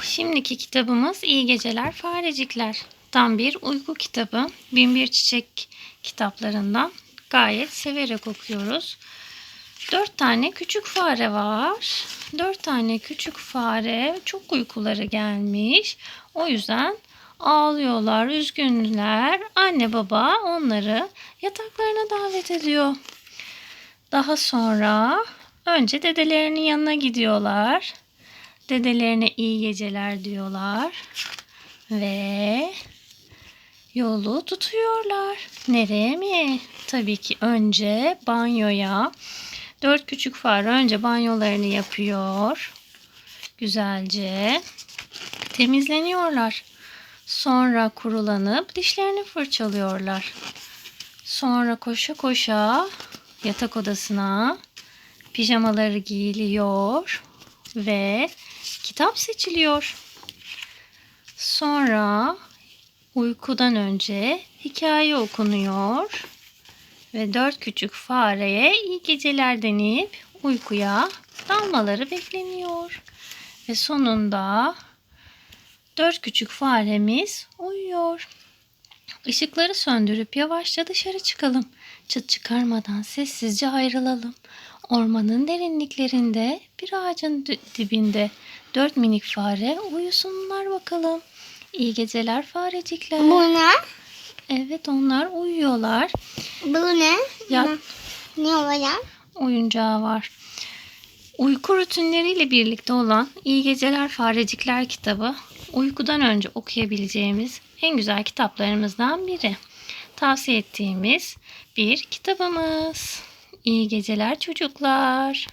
Şimdiki kitabımız İyi Geceler Farecikler. Tam bir uyku kitabı. Binbir Çiçek kitaplarından gayet severek okuyoruz. Dört tane küçük fare var. Dört tane küçük fare çok uykuları gelmiş. O yüzden ağlıyorlar, üzgünler. Anne baba onları yataklarına davet ediyor. Daha sonra önce dedelerinin yanına gidiyorlar. Dedelerine iyi geceler diyorlar. Ve yolu tutuyorlar. Nereye mi? Tabii ki önce banyoya. Dört küçük fare önce banyolarını yapıyor. Güzelce temizleniyorlar. Sonra kurulanıp dişlerini fırçalıyorlar. Sonra koşa koşa yatak odasına pijamaları giyiliyor ve kitap seçiliyor. Sonra uykudan önce hikaye okunuyor ve dört küçük fareye iyi geceler denip uykuya dalmaları bekleniyor. Ve sonunda dört küçük faremiz uyuyor. Işıkları söndürüp yavaşça dışarı çıkalım. Çıt çıkarmadan sessizce ayrılalım. Ormanın derinliklerinde bir ağacın di- dibinde dört minik fare uyusunlar bakalım. İyi geceler farecikler. Bu ne? Evet onlar uyuyorlar. Bu ne? Ya Ne olacak? oyuncağı var. Uyku rutinleriyle birlikte olan İyi Geceler Farecikler kitabı uykudan önce okuyabileceğimiz en güzel kitaplarımızdan biri. Tavsiye ettiğimiz bir kitabımız. İyi geceler çocuklar.